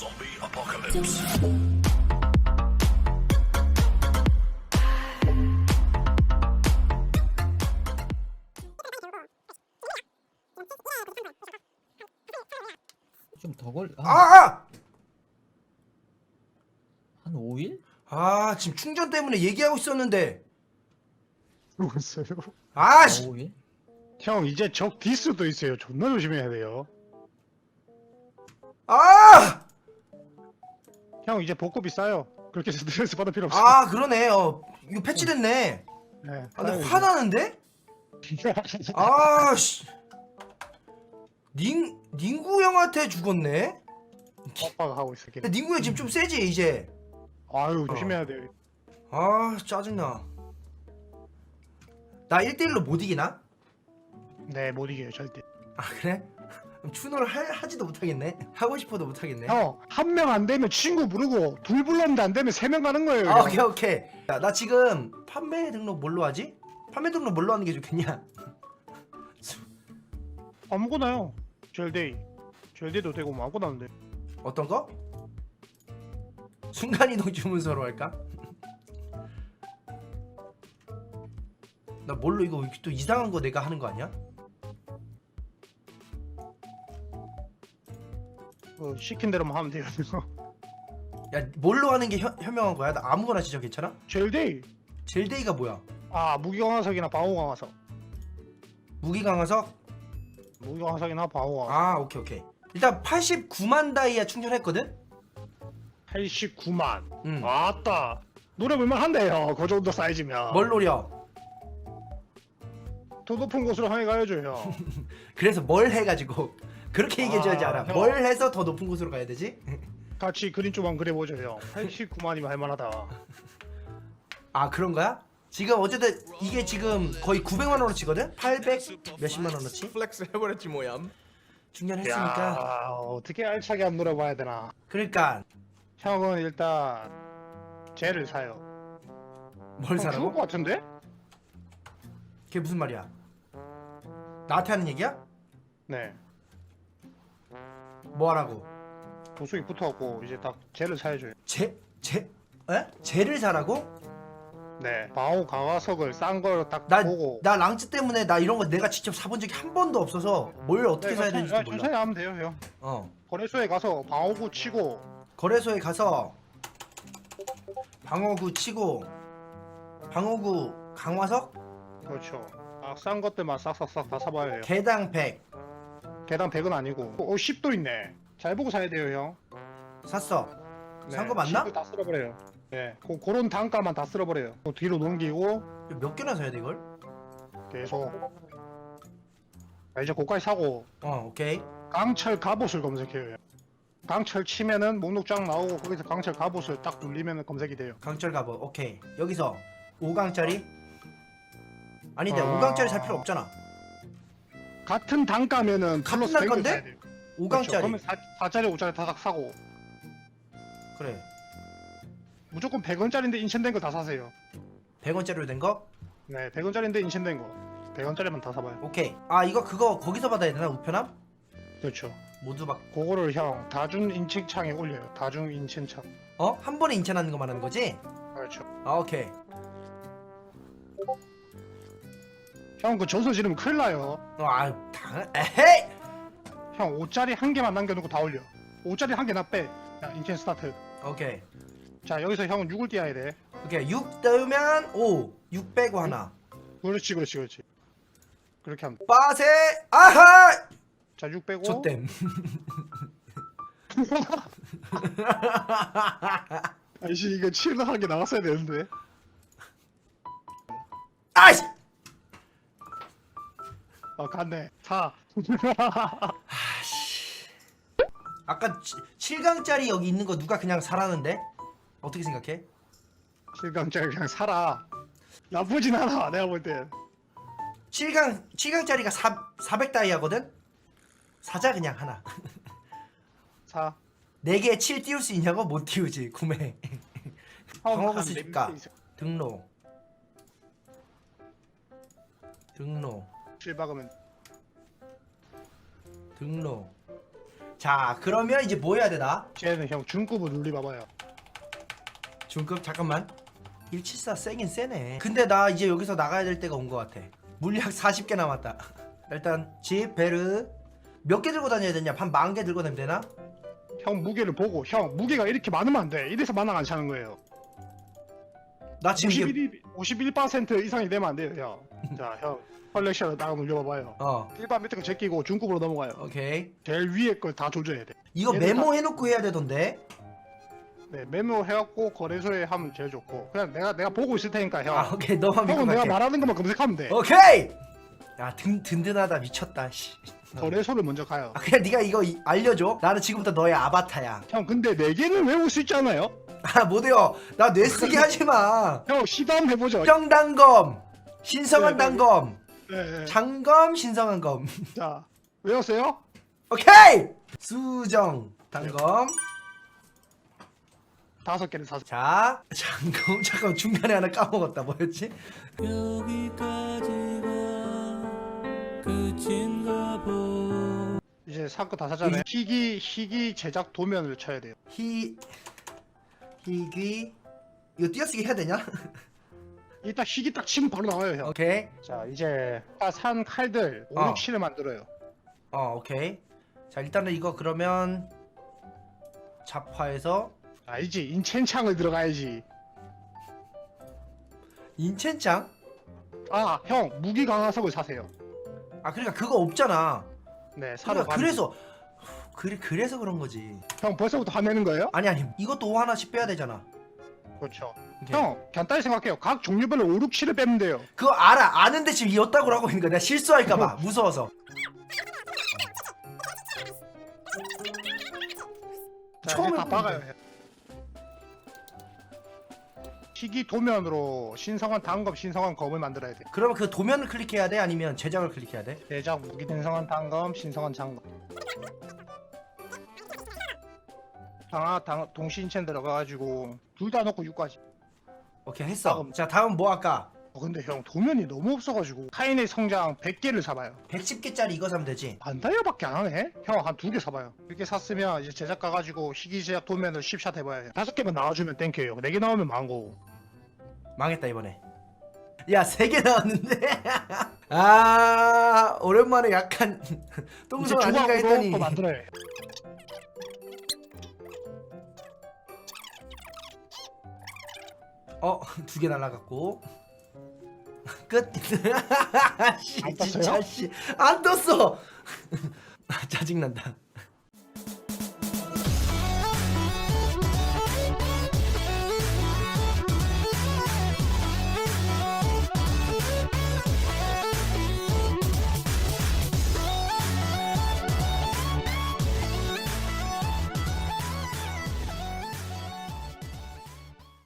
Zombie apocalypse. 좀더 걸, 한, 아! 아! 한 5일? 아 지금 충전 때문에 얘기하고 있었는데 죽었어요. 아 씨 5일? 형 이제 적 디스도 있어요. 존나 조심해야 돼요. 아! 형 이제 복급이 싸요. 그렇게 스트레스 받을 필요 없어. 아 그러네 어 이거 패치됐네 네. 아 근데 화나는데? 아씨 닝 닝구 형한테 죽었네 오빠가 하고 있어. 걔. 근데 닝구 형 지금 좀 세지 이제 아유 조심해야 돼요. 아 짜증나 나 1대1로 못 이기나? 네 못 이겨요 절대. 아 그래? 그럼 추노를 할, 하지도 못하겠네 하고 싶어도 못하겠네 형한 명 안 되면 친구 부르고 둘 불렀는데 안 되면 세 명 가는 거예요. 아, 형. 오케이 오케이 야, 나 지금 판매 등록 뭘로 하지? 판매 등록 뭘로 하는 게 좋겠냐? 아무거나요. 젤데이. 젤데이도 되고 뭐 아무거나 하는데. 어떤 거? 순간이동 주문서로 할까? 나 뭘로 이거 또 이상한 거 내가 하는 거 아니야? 어, 시킨 대로만 하면 돼요. 야 뭘로 하는 게 현, 현명한 거야? 나 아무거나 진짜 괜찮아? 젤데이. 젤데이가 뭐야? 아 무기강화석이나 방어강화석. 무기 강화석? 무기강화석이나 방어강화석. 아 오케이 오케이 일단 89만 다이아 충전했거든? 89만. 응 아따. 노래 볼만 한데요. 그 정도 사이즈면. 뭘 노려? 더 높은 곳으로 향해 가야죠, 형. 그래서 뭘 해가지고 그렇게 얘기해줘야지 아, 알아 형. 뭘 해서 더 높은 곳으로 가야 되지? 같이 그림 좀한 그려보죠, 형. 89만이면 할만하다. 아 그런 거야? 지금 어쨌든 이게 지금 거의 900만 원어치거든? 800 몇십만 원어치? 플렉스 해버렸지 뭐야. 충전했으니까 야, 어떻게 알차게 한번 놀아봐야 되나. 그러니까 형은 일단 젤을 사요. 뭘 형 죽을 사라고? 것 같은데? 그게 무슨 말이야? 나한테 하는 얘기야? 네. 뭐 하라고? 보수기 붙어갖고 이제 딱 젤을 사야죠. 제? 제? 에? 쟤를 사라고? 네. 방어 강화석을 싼 걸 딱 나, 보고. 나 랑츠 때문에 나 이런 거 내가 직접 사본 적이 한 번도 없어서 뭘 어떻게 네, 사야 천천히- 되는지도 아, 천천히 몰라 하면 돼요, 형. 어 거래소에 가서 방어구 치고 거래소에 가서 방어구 치고 방어구 강화석 그렇죠. 아, 싼 것들만 싹싹싹 다 사봐야 해요. 개당 100 개당 100은 아니고. 어, 10도 있네. 잘 보고 사야 돼요, 형. 샀어 네, 산거 맞나? 10도 다 쓸어버려요. 네. 그, 그런 단가만 다 쓸어버려요. 또 뒤로 넘기고 몇 개나 사야 돼 이걸? 계속. 아, 이제 고까지 사고 어 오케이 강철 갑옷을 검색해요. 강철 치면은 목록 쫙 나오고 거기서 강철 갑옷을 딱 눌리면 검색이 돼요. 강철 갑옷 오케이 여기서 5강짜리 아닌데 아. 5강짜리 살 필요 없잖아 같은 단가면은 같은 플러스 100을 단가인데? 사야 돼요. 5강짜리 그렇죠. 그러면 4, 4짜리 5짜리 다 사고 그래 무조건 100원짜리인데 인챈된 거 다 사세요. 100원짜리로 된 거? 네, 100원짜리인데 인챈된 거. 100원짜리만 다 사봐요. 오케이 아 이거 그거 거기서 받아야 되나 우편함? 그렇죠. 모두 막 그거를 형 다중 인칭창에 올려요. 다중 인칭창. 어? 한 번에 인천하는 거 말하는 거지? 그렇죠. 아 오케이 형 그 전선 지르면 큰일 나요. 어, 아 당연 에헤이 형 5짜리 한 개만 남겨놓고 다 올려. 5짜리 한 개나 빼. 자, 인챈 스타트. 오케이 자, 여기서 형은 6을 띄어야 돼. 오케이 6 넣으면 5 6 빼고 하나 그렇지, 그렇지, 그렇지. 그렇게 하면 돼. 빠세 아하 자, 6 빼고. 좆댐 아이씨, 이거 7을 한개 나갔어야 되는데. 아이씨 아, 갔네. 4. 아까 7강짜리 여기 있는 거 누가 그냥 사라는데? 어떻게 생각해? 7강짜리 그냥 사라. 나쁘진 않아, 내가 볼 땐. 7강 7강짜리가 4 400 다이아거든? 사자 그냥 하나. 4. 4개에 7 띄울 수 있냐고 못 띄우지 구매. 방어구 수집가. 등록. 등록. 7 박으면 등록. 자 그러면 이제 뭐 해야 되나? 쟤는 형 중급을 눌리 봐봐요. 중급 잠깐만 174 세긴 세네 근데 나 이제 여기서 나가야 될 때가 온 것 같아 물약 40개 남았다 일단 집 베르 몇 개 들고 다녀야 되냐? 한 만 개 들고 다니면 되나? 형 무게를 보고 형 무게가 이렇게 많으면 안 돼. 이래서 만화가 안 차는 거예요. 나 지금 이게 51, 51% 이상이 되면 안 돼요, 형. 자, 형 컬렉션을 딱 눌려봐봐요. 어 일반 밑에 거 제끼고 중급으로 넘어가요. 오케이 제일 위에 걸 다 조져야 돼. 이거 얘는 메모해놓고 해야 되던데 네, 메모 해갖고 거래소에 하면 제일 좋고. 그냥 내가 내가 보고 있을 테니까 형. 아 오케이 너만 믿고 형은 내가 갈게 말하는 것만 검색하면 돼. 오케이 야 든, 든든하다 미쳤다 씨. 거래소를 먼저 가요. 아 그냥 네가 이거 이- 알려줘 나는 지금부터 너의 아바타야 형 근데 네 개는 외울 수 있잖아요. 아 못해요 나 뇌쓰기 하지 마 형 시도 한번 해보죠. 평단검 신성한 네, 네, 네. 단검 네, 네. 장검 신성한 검 자 외웠어요? 오케이 수정 단검 다섯 개를 사서. 자 장검 잠깐 중간에 하나 까먹었다 뭐였지 여기까지가 끝인가 보 이제 사거 다 사잖아요. 희귀 희귀 제작 도면을 쳐야 돼요. 희 희귀 이거 띄어쓰기 해야 되냐 이따 희귀 딱 치면 바로 나와요 형. 오케이 자 이제 아까 산 칼들 5, 어. 6, 7을 만들어요. 어 오케이 자 일단은 이거 그러면 잡화에서 알지? 인첸창을 들어가야지. 인첸짱 아 형 무기 강화석을 사세요. 아 그러니까 그거 없잖아 네 사러 그러니까 가면 그래서 그래 그래서 그런 거지 형 벌써부터 화내는 거예요? 아니 아니 이것도 오 하나씩 빼야 되잖아 그렇죠. 오케이. 형 간단히 생각해요. 각 종류별로 5, 6, 7을 빼면 돼요. 그거 알아 아는데 지금 이었다고 하고 있는 거야 내가 실수할까봐 무서워서 자, 처음에 다. 박아요. 희귀 도면으로 신성한 단검, 신성한 검을 만들어야 돼. 그러면 그 도면을 클릭해야 돼 아니면 제작을 클릭해야 돼 대작 무기 신성한 단검, 신성한 장검. 강화 당, 동신첸 들어가가지고 둘 다 넣고 6까지. 오케이 했어 다음. 자 다음 뭐 할까 어, 근데 형 도면이 너무 없어가지고 카인의 성장 100개를 사봐요. 110개짜리 이거 사면 되지 만 다이어밖에 안 하네? 형 한 두 개 사봐요. 이렇게 샀으면 이제 제작 가가지고 희귀 제작 도면을 10샷 해봐야 돼. 다섯 개만 나와주면 땡큐예요. 네 개 나오면 망고. 망했다 이번에 야 세 개 나왔는데 아 오랜만에 약간 이제 똥손 아닌가 조각으로 했더니 또 만들어야 어 두 개 날라갔고. 끝. 씨, 안 진짜? 떴어요? 씨안 떴어. 짜증난다